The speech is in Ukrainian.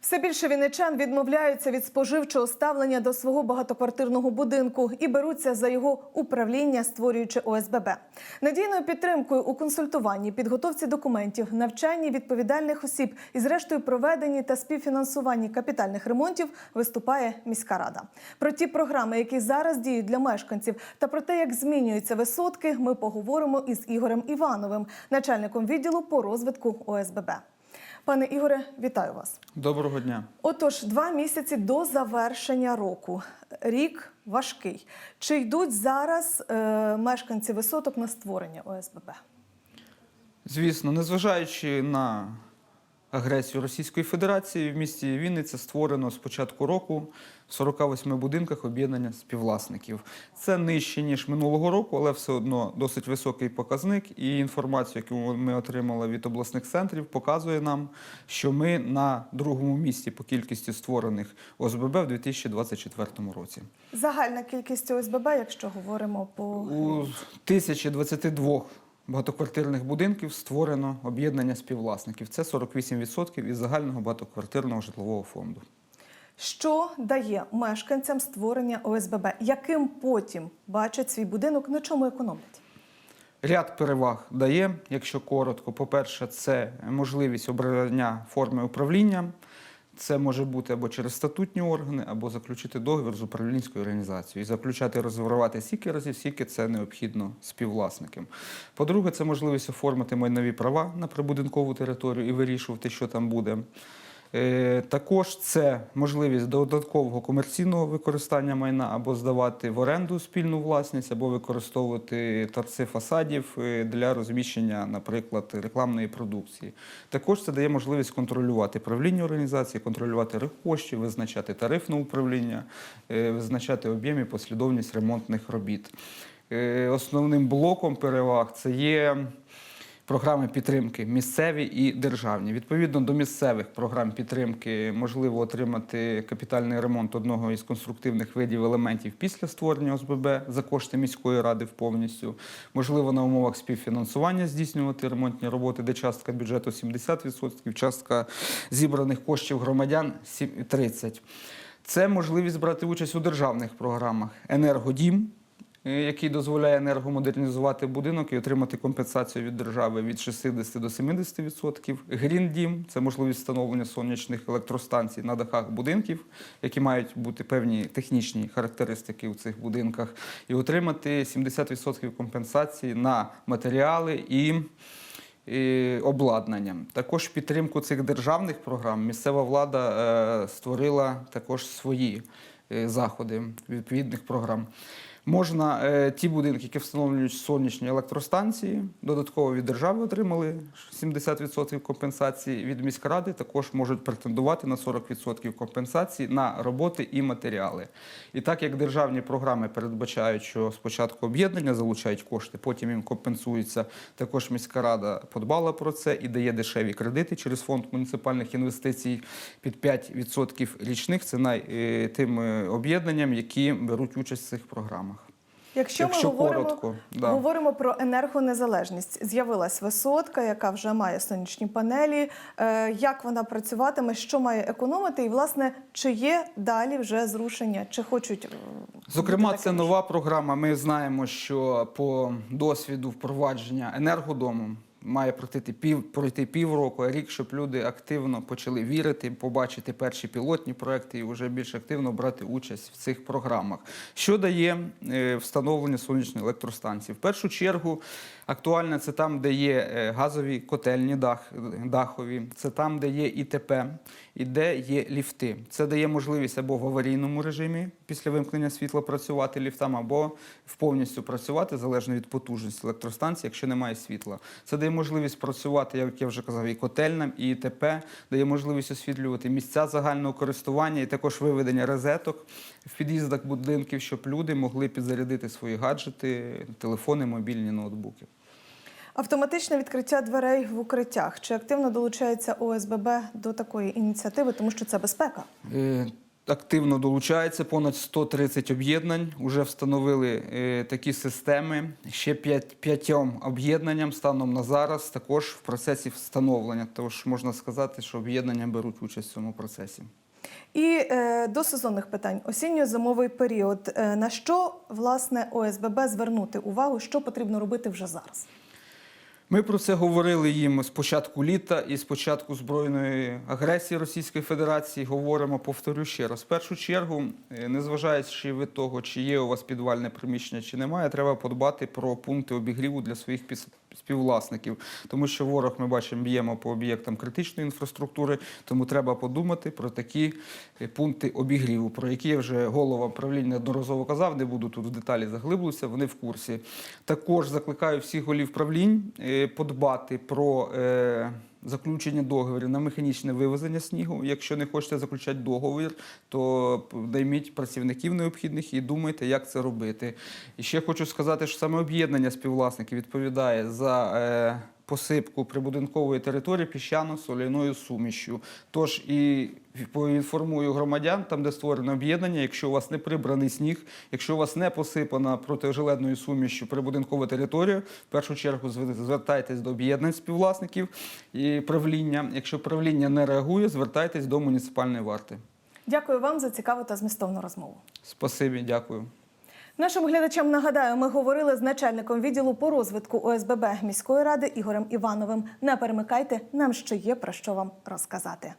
Все більше вінничан відмовляються від споживчого ставлення до свого багатоквартирного будинку і беруться за його управління, створюючи ОСББ. Надійною підтримкою у консультуванні, підготовці документів, навчанні відповідальних осіб і, зрештою, проведенні та співфінансуванні капітальних ремонтів виступає міська рада. Про ті програми, які зараз діють для мешканців, та про те, як змінюються висотки, ми поговоримо із Ігорем Івановим, начальником відділу по розвитку ОСББ. Пане Ігоре, вітаю вас. Доброго дня. Отож, два місяці до завершення року. Рік важкий. Чи йдуть зараз е, мешканці висоток на створення ОСББ? Звісно, незважаючи на агресію Російської Федерації, в місті Вінниця створено з початку року в 48 будинках об'єднання співвласників. Це нижче ніж минулого року, але все одно досить високий показник. І інформацію, яку ми отримали від обласних центрів, показує нам, що ми на другому місці по кількості створених ОСББ в 2024 році. Загальна кількість ОСББ, якщо говоримо по У 1022 багатоквартирних будинків створено об'єднання співвласників. Це 48% із загального багатоквартирного житлового фонду. що дає мешканцям створення ОСББ, яким потім бачать свій будинок, на чому економлять? Ряд переваг дає, якщо коротко. По-перше, це можливість обрання форми управління. Це може бути або через статутні органи, або заключити договір з управлінською організацією. І заключати розворувати стільки разів, скільки це необхідно співвласникам. По-друге, це можливість оформити майнові права на прибудинкову територію і вирішувати, що там буде. Е, Також це можливість додаткового комерційного використання майна або здавати в оренду спільну власність, або використовувати торци фасадів е, для розміщення, наприклад, рекламної продукції. Також це дає можливість контролювати правління організації, контролювати коштів, визначати тарифне управління, е, визначати об'єм і послідовність ремонтних робіт. Основним блоком переваг це є програми підтримки місцеві і державні. Відповідно до місцевих програм підтримки можливо отримати капітальний ремонт одного із конструктивних видів елементів після створення ОСББ за кошти міської ради повністю. Можливо, на умовах співфінансування здійснювати ремонтні роботи, де частка бюджету 70%, частка зібраних коштів громадян 30%. Це можливість брати участь у державних програмах Енергодім який дозволяє енергомодернізувати будинок і отримати компенсацію від держави від 60 до 70%. Гріндім це можливість встановлення сонячних електростанцій на дахах будинків, які мають бути певні технічні характеристики у цих будинках, і отримати 70% компенсації на матеріали і. Обладнання також в підтримку цих державних програм місцева влада е, створила також свої е, заходи відповідних програм. Можна е, ті будинки, які встановлюють сонячні електростанції, додатково від держави отримали 70% компенсації від міськради, також можуть претендувати на 40% компенсації на роботи і матеріали. І так як державні програми передбачають, що спочатку об'єднання залучають кошти, потім їм компенсується. Також міська рада подбала про це і дає дешеві кредити через фонд муніципальних інвестицій під 5% річних. Це най е, тим е, об'єднанням, які беруть участь в цих програмах. Якщо, Якщо ми говоримо, коротко, да. говоримо про енергонезалежність, з'явилась висотка, яка вже має сонячні панелі. Е, як вона працюватиме, що має економити, і власне чи є далі вже зрушення, чи хочуть е, Зокрема, це нова програма. Ми знаємо, що по досвіду впровадження енергодому має пройти пів пройти півроку, рік, щоб люди активно почали вірити, побачити перші пілотні проекти і вже більш активно брати участь в цих програмах. Що дає е, встановлення сонячної електростанції? В першу чергу актуальне це там, де є е, газові котельні дах, дахові, це там, де є ІТП і де є ліфти. Це дає можливість або в аварійному режимі після вимкнення світла працювати ліфтам, або в повністю працювати залежно від потужності електростанції, якщо немає світла. Це дає можливість працювати, як я вже казав, і котельням, і ІТП, дає можливість освітлювати місця загального користування і також виведення розеток в під'їздах будинків, щоб люди могли підзарядити свої гаджети, телефони, мобільні ноутбуки. Автоматичне відкриття дверей в укриттях. Чи активно долучається ОСББ до такої ініціативи, тому що це безпека? Е, активно долучається. Понад 130 об'єднань вже встановили е, такі системи. Ще п'ять- п'ятьом об'єднанням станом на зараз також в процесі встановлення. Тож можна сказати, що об'єднання беруть участь в цьому процесі. І е, до сезонних питань осінньо-зимовий період. Е, на що власне ОСББ звернути увагу, що потрібно робити вже зараз? Ми про це говорили їм з початку літа і з початку збройної агресії Російської Федерації. Говоримо, повторю ще раз. В першу чергу, е, незважаючи від того, чи є у вас підвальне приміщення, чи немає, треба подбати про пункти обігріву для своїх піс- співвласників. Тому що ворог ми бачимо б'ємо по об'єктам критичної інфраструктури, тому треба подумати про такі е, пункти обігріву, про які вже голова правління одноразово казав, не буду тут в деталі заглиблюся, вони в курсі. Також закликаю всіх голів правлінь е, подбати про е, заключення договорів на механічне вивезення снігу. Якщо не хочете заключати договір, то найміть працівників необхідних і думайте, як це робити. І ще хочу сказати, що саме об'єднання співвласників відповідає за. Е, Посипку прибудинкової території піщано-соляною сумішю. Тож і поінформую громадян, там, де створене об'єднання, якщо у вас не прибраний сніг, якщо у вас не посипана протижилетною сумішю прибудинкова територія, в першу чергу звертайтесь до об'єднань співвласників і правління. Якщо правління не реагує, звертайтесь до муніципальної варти. Дякую вам за цікаву та змістовну розмову. Спасибі, дякую. Нашим глядачам нагадаю, ми говорили з начальником відділу по розвитку ОСББ міської ради Ігорем Івановим. Не перемикайте, нам ще є про що вам розказати.